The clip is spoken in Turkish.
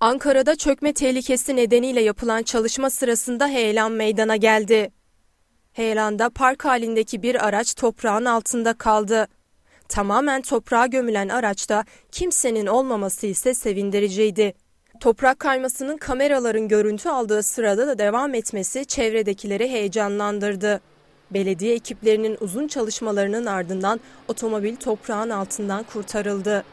Ankara'da çökme tehlikesi nedeniyle yapılan çalışma sırasında heyelan meydana geldi. Heyelanda park halindeki bir araç toprağın altında kaldı. Tamamen toprağa gömülen araçta kimsenin olmaması ise sevindiriciydi. Toprak kaymasının kameraların görüntü aldığı sırada da devam etmesi çevredekileri heyecanlandırdı. Belediye ekiplerinin uzun çalışmalarının ardından otomobil toprağın altından kurtarıldı.